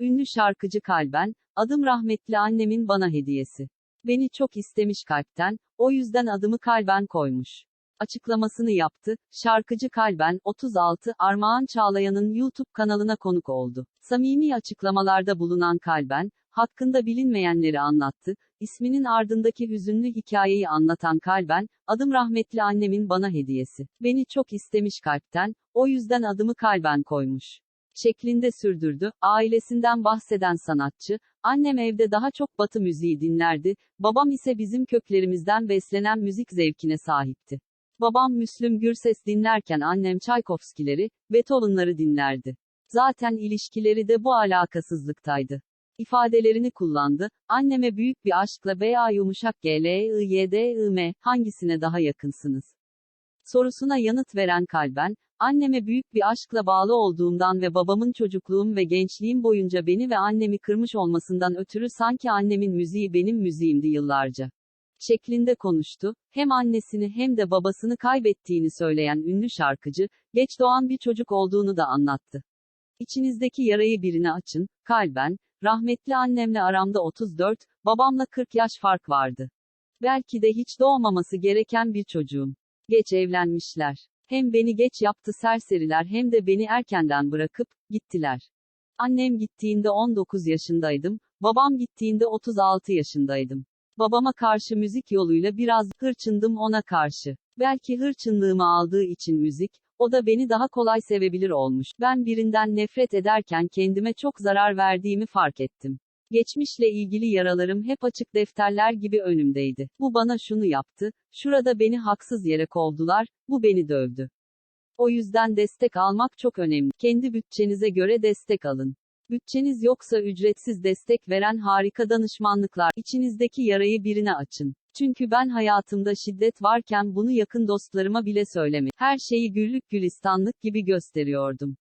Ünlü şarkıcı Kalben, adım rahmetli annemin bana hediyesi. Beni çok istemiş kalpten, o yüzden adımı Kalben koymuş. Açıklamasını yaptı. Şarkıcı Kalben, 36, Armağan Çağlayan'ın YouTube kanalına konuk oldu. Samimi açıklamalarda bulunan Kalben, hakkında bilinmeyenleri anlattı. İsminin ardındaki hüzünlü hikayeyi anlatan Kalben, adım rahmetli annemin bana hediyesi. Beni çok istemiş kalpten, o yüzden adımı Kalben koymuş şeklinde sürdürdü. Ailesinden bahseden sanatçı, annem evde daha çok batı müziği dinlerdi, babam ise bizim köklerimizden beslenen müzik zevkine sahipti. Babam Müslüm Gürses dinlerken annem Çaykovskileri, Beethoven'ları dinlerdi. Zaten ilişkileri de bu alakasızlıktaydı. ifadelerini kullandı. Anneme büyük bir aşkla veya yumuşak G L I Y D I M hangisine daha yakınsınız? Sorusuna yanıt veren Kalben, anneme büyük bir aşkla bağlı olduğumdan ve babamın çocukluğum ve gençliğim boyunca beni ve annemi kırmış olmasından ötürü sanki annemin müziği benim müziğimdi yıllarca. Şeklinde konuştu. Hem annesini hem de babasını kaybettiğini söyleyen ünlü şarkıcı, geç doğan bir çocuk olduğunu da anlattı. İçinizdeki yarayı birine açın, kalben, rahmetli annemle aramda 34, babamla 40 yaş fark vardı. Belki de hiç doğmaması gereken bir çocuğum. Geç evlenmişler. Hem beni geç yaptı serseriler hem de beni erkenden bırakıp, gittiler. Annem gittiğinde 19 yaşındaydım, babam gittiğinde 36 yaşındaydım. Babama karşı müzik yoluyla biraz hırçındım ona karşı. Belki hırçınlığımı aldığı için müzik, o da beni daha kolay sevebilir olmuş. Ben birinden nefret ederken kendime çok zarar verdiğimi fark ettim. Geçmişle ilgili yaralarım hep açık defterler gibi önümdeydi. Bu bana şunu yaptı, şurada beni haksız yere kovdular, bu beni dövdü. O yüzden destek almak çok önemli. Kendi bütçenize göre destek alın. Bütçeniz yoksa ücretsiz destek veren harika danışmanlıklar, içinizdeki yarayı birine açın. Çünkü ben hayatımda şiddet varken bunu yakın dostlarıma bile söyleme. Her şeyi güllük gülistanlık gibi gösteriyordum.